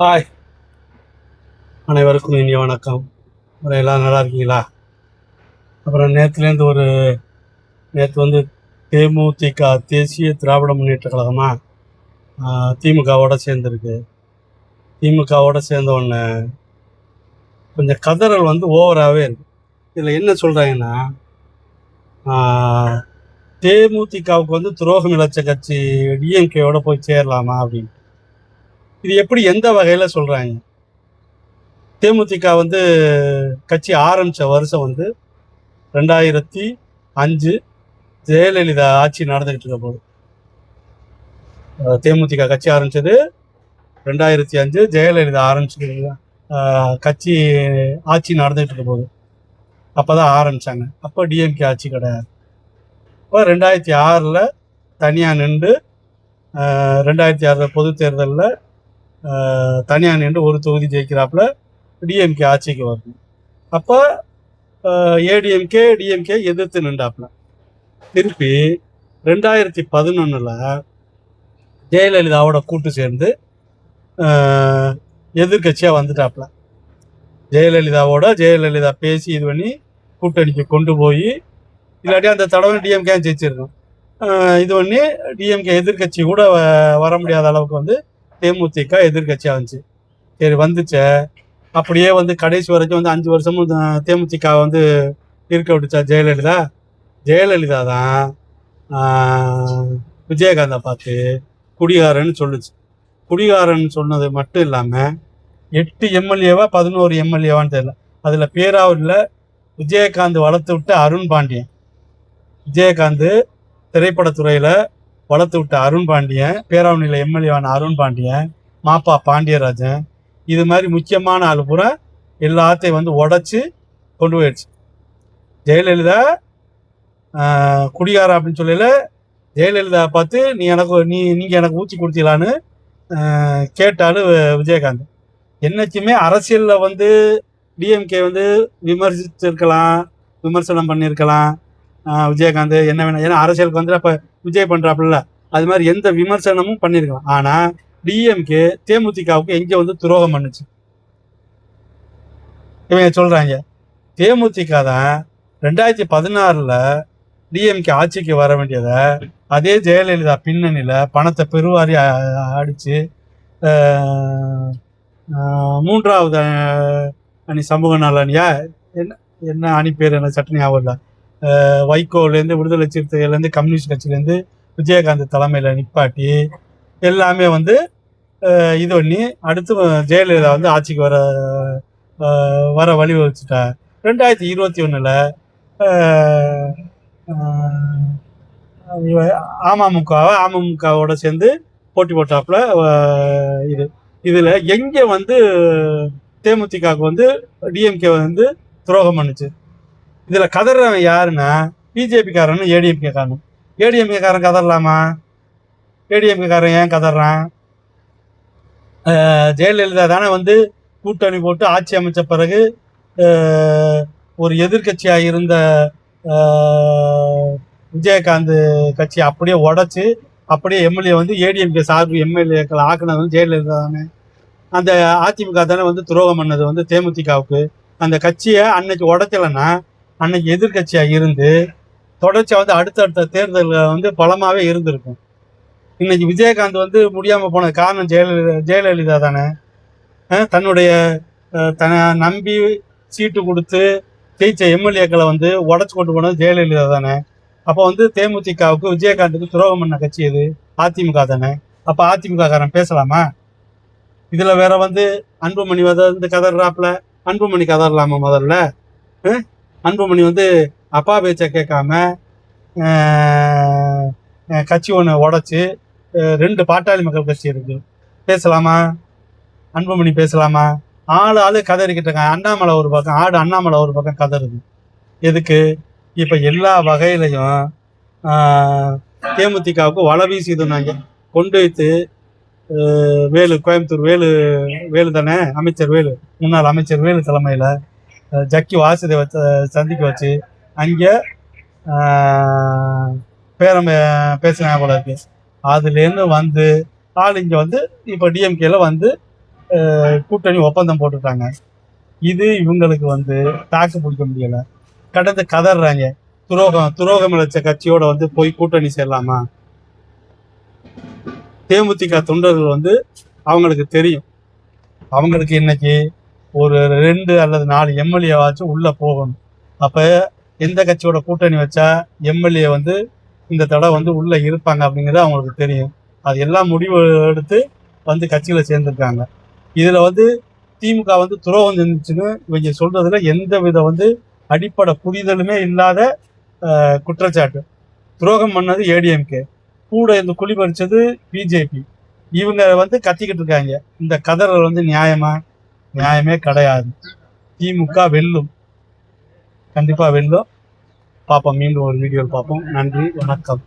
Hi அனைவருக்கும் இனிய வணக்கம். அப்புறம் எல்லாம் நல்லா இருக்கீங்களா? அப்புறம் நேற்றுலேருந்து ஒரு நேற்று வந்து தேமுதிக தேசிய திராவிட முன்னேற்ற கழகமாக திமுகவோடு திமுகவோட சேர்ந்துருக்கு. திமுகவோட சேர்ந்த உடனே கொஞ்சம் கதறல் வந்து ஓவராகவே இருக்குது இதில் என்ன சொல்கிறாங்கன்னா தேமுதிகவுக்கு வந்து துரோகம் இழைச்ச கட்சி டிஎம்கேயோட போய் சேரலாமா அப்படின்னு. இது எப்படி எந்த வகையில் சொல்கிறாங்க தேமுதிக வந்து கட்சி ஆரம்பித்த வருஷம் வந்து ரெண்டாயிரத்தி அஞ்சு ஜெயலலிதா ஆட்சி நடந்துக்கிட்டு இருக்க போது. தேமுதிக கட்சி ஆரம்பித்தது ரெண்டாயிரத்தி அஞ்சு ஜெயலலிதா ஆரம்பிச்சு கட்சி ஆட்சி நடந்துகிட்டு இருக்க போது. அப்போ தான் ஆரம்பித்தாங்க அப்போ டிஎம்கே ஆட்சி கிடையாது. இப்போ ரெண்டாயிரத்தி ஆறில் தனியாக நின்று ரெண்டாயிரத்தி ஆறில் பொது தேர்தலில் தனியாக நின்று ஒரு தொகுதி ஜெயிக்கிறாப்புல டிஎம்கே ஆட்சிக்கு வரணும். அப்போ ஏடிஎம்கே டிஎம்கே எதிர்த்து நின்றாப்புல. திருப்பி ரெண்டாயிரத்தி பதினொன்றில் ஜெயலலிதாவோட கூட்டு சேர்ந்து எதிர்கட்சியாக வந்துட்டாப்புல. ஜெயலலிதாவோட ஜெயலலிதா பேசி இது பண்ணி கூட்டணிக்கு கொண்டு போய் இல்லாட்டி அந்த தடவை டிஎம்கே ஜெயிச்சிருக்கோம் இது பண்ணி டிஎம்கே எதிர்கட்சி கூட வ- வர முடியாத அளவுக்கு வந்து தேமுதிக எதிர்கட்சியாக இருந்துச்சு சரி வந்துச்சே. அப்படியே வந்து கடைசி வரைக்கும் வந்து அஞ்சு வருஷமும் தேமுதிக வந்து இருக்க விட்டுச்சா ஜெயலலிதா? ஜெயலலிதா தான் விஜயகாந்தை பார்த்து குடிகாரன்னு சொல்லுச்சு. குடிகாரன் சொன்னது மட்டும் இல்லாமல் எட்டு எம்எல்ஏவா பதினோரு எம்எல்ஏவான்னு தெரியல. அதில் பேராவூரில் விஜயகாந்த் வளர்த்து விட்ட அருண் பாண்டியன். விஜயகாந்த் திரைப்படத்துறையில் வளர்த்து விட்ட அருண் பாண்டியன் பேராவணியில் எம்எல்ஏவான அருண் பாண்டியன் மாப்பா பாண்டியராஜன் இது மாதிரி முக்கியமான ஆள் பூரா எல்லாத்தையும் வந்து உடச்சி கொண்டு போயிடுச்சு. ஜெயலலிதா ஆஹ், அப்படின்னு சொல்லல ஜெயலலிதா பார்த்து நீ எனக்கு நீ நீங்கள் எனக்கு ஊற்றி கொடுத்தீங்களான்னு கேட்டாலும் விஜயகாந்த். என்னைக்குமே அரசியலில் வந்து டிஎம்கே வந்து விமர்சிச்சிருக்கலாம் விமர்சனம் பண்ணியிருக்கலாம் விஜயகாந்த் என்ன வேணும் ஏன்னா அரசியலுக்கு வந்து அப்போ விஜய் பண்ணுறாப்புல அது மாதிரி எந்த விமர்சனமும் பண்ணியிருக்கலாம் ஆனால் டிஎம்கே தேமுதிகவுக்கு எங்கே வந்து துரோகம் பண்ணுச்சு? இவங்க சொல்கிறாங்க தேமுதிக தான் ரெண்டாயிரத்தி பதினாறில் டிஎம்கே ஆட்சிக்கு வர வேண்டியதை அதே ஜெயலலிதா பின்னணியில் பணத்தை பெருவாரி அடித்து மூன்றாவது அணி சமூக நலனியா என்ன என்ன அணி பேர் என்ன சட்னி ஞாபகம் இல்லை வைகோலேருந்து விடுதலை சிறுத்தைகள்லேருந்து கம்யூனிஸ்ட் கட்சியிலேருந்து விஜயகாந்த் தலைமையில் நிப்பாட்டி எல்லாமே வந்து இது பண்ணி அடுத்து ஜெயலலிதா வந்து ஆட்சிக்கு வர வர வழிவகுச்சுட்டா ரெண்டாயிரத்தி இருபத்தி ஒன்றில் அமமுகவை அமமுகவோட சேர்ந்து போட்டி போட்டாப்புல இது இதில் எங்கே வந்து தேமுதிகவுக்கு வந்து டிஎம்கே வந்து துரோகம் பண்ணுச்சு. இதில் கதறவன் யாருன்னா பிஜேபிக்காரன் காரனும் ஏடிஎம்கே ஏடிஎம்கே காரன் கதறலாமா? ஏடிஎம்கே காரன் ஏன் கதறான்? ஜெயலலிதா தானே வந்து கூட்டணி போட்டு ஆட்சி அமைச்ச பிறகு ஒரு எதிர்க்கட்சியாக இருந்த விஜயகாந்த் கட்சி அப்படியே உடச்சி அப்படியே எம்எல்ஏ வந்து ஏடிஎம்கே சார்பு எம்எல்ஏக்கள் ஆக்குனது வந்து ஜெயலலிதா தானே. அந்த அதிமுக தானே வந்து துரோகம் பண்ணது வந்து தேமுதிகவுக்கு. அந்த கட்சியை அன்னைக்கு உடச்சலைன்னா அன்னைக்கு எதிர்க்கட்சியாக இருந்து தொடர்ச்சியாக வந்து அடுத்தடுத்த தேர்தலில் வந்து பலமாகவே இருந்திருக்கும். இன்னைக்கு விஜயகாந்த் வந்து முடியாமல் போன காரணம் ஜெயலலிதா ஜெயலலிதா தானே? தன்னுடைய அஹ், தன்னை நம்பி சீட்டு கொடுத்து ஜெயிச்ச எம்எல்ஏக்களை வந்து உடச்சு கொண்டு போனது ஜெயலலிதா தானே? அப்போ வந்து தேமுதிகவுக்கு விஜயகாந்துக்கு துரோகம் பண்ண கட்சி இது அதிமுக தானே? அப்போ அதிமுக காரன் பேசலாமா? இதில் வேற வந்து அன்புமணி வந்து கதறாப்புல அன்புமணி கதறலாமா முதல்ல? அன்புமணி வந்து அப்பா பேச்சை கேட்காம கட்சி ஒன்று உடச்சி ரெண்டு பாட்டாளி மக்கள் கட்சி இருக்கு. பேசலாமா? அன்புமணி பேசலாமா? ஆள் ஆள் கதறிக்கிட்டு இருக்காங்க. அண்ணாமலை ஒரு பக்கம் ஆடு அண்ணாமலை ஒரு பக்கம் கதறுது. எதுக்கு? இப்போ எல்லா வகையிலையும் தேமுதிகவுக்கு வலை வீசிதுனாங்க கொண்டு வைத்து வேலு கோயம்புத்தூர் வேலு வேலு தானே? அமைச்சர் வேலு முன்னாள் அமைச்சர் வேலு தலைமையில் ஜக்கி வாசுதேவ சந்திக்க வச்சு அங்கே பேரம் பேசின போல இருக்கு. அதுலேருந்து வந்து ஆள் இங்கே வந்து இப்போ டிஎம்கேல வந்து கூட்டணி ஒப்பந்தம் போட்டுட்டாங்க. இது இவங்களுக்கு வந்து தாக்கு பிடிக்க முடியல. கடந்து கதறாங்க. துரோகம் துரோகம் இழைச்ச கட்சியோட வந்து போய் கூட்டணி சேரலாமா? தேமுதிக தொண்டர்கள் வந்து அவங்களுக்கு தெரியும். அவங்களுக்கு இன்னைக்கு ஒரு ரெண்டு அல்லது நாலு எம்எல்ஏவாச்சும் உள்ளே போகணும். அப்போ எந்த கட்சியோட கூட்டணி வச்சா எம்எல்ஏ வந்து இந்த தடவை வந்து உள்ளே இருப்பாங்க அப்படிங்கிறது அவங்களுக்கு தெரியும். அது எல்லாம் முடிவு எடுத்து வந்து கட்சிகளை சேர்ந்துருக்காங்க. இதில் வந்து திமுக வந்து துரோகம் செஞ்சுன்னு இவங்க சொல்றதுல எந்த வித வந்து அடிப்படை புரிதலுமே இல்லாத குற்றச்சாட்டு. துரோகம் பண்ணது ஏடிஎம்கே. கூட இந்த குழி பறிச்சது பிஜேபி. இவங்க வந்து கத்திக்கிட்டு இருக்காங்க. இந்த கதறல் வந்து நியாயமா? நியாயமே கிடையாது. திமுக வெல்லும். கண்டிப்பா வெல்லும். பார்ப்போம். மீண்டும் ஒரு வீடியோவில் பார்ப்போம். நன்றி. வணக்கம்.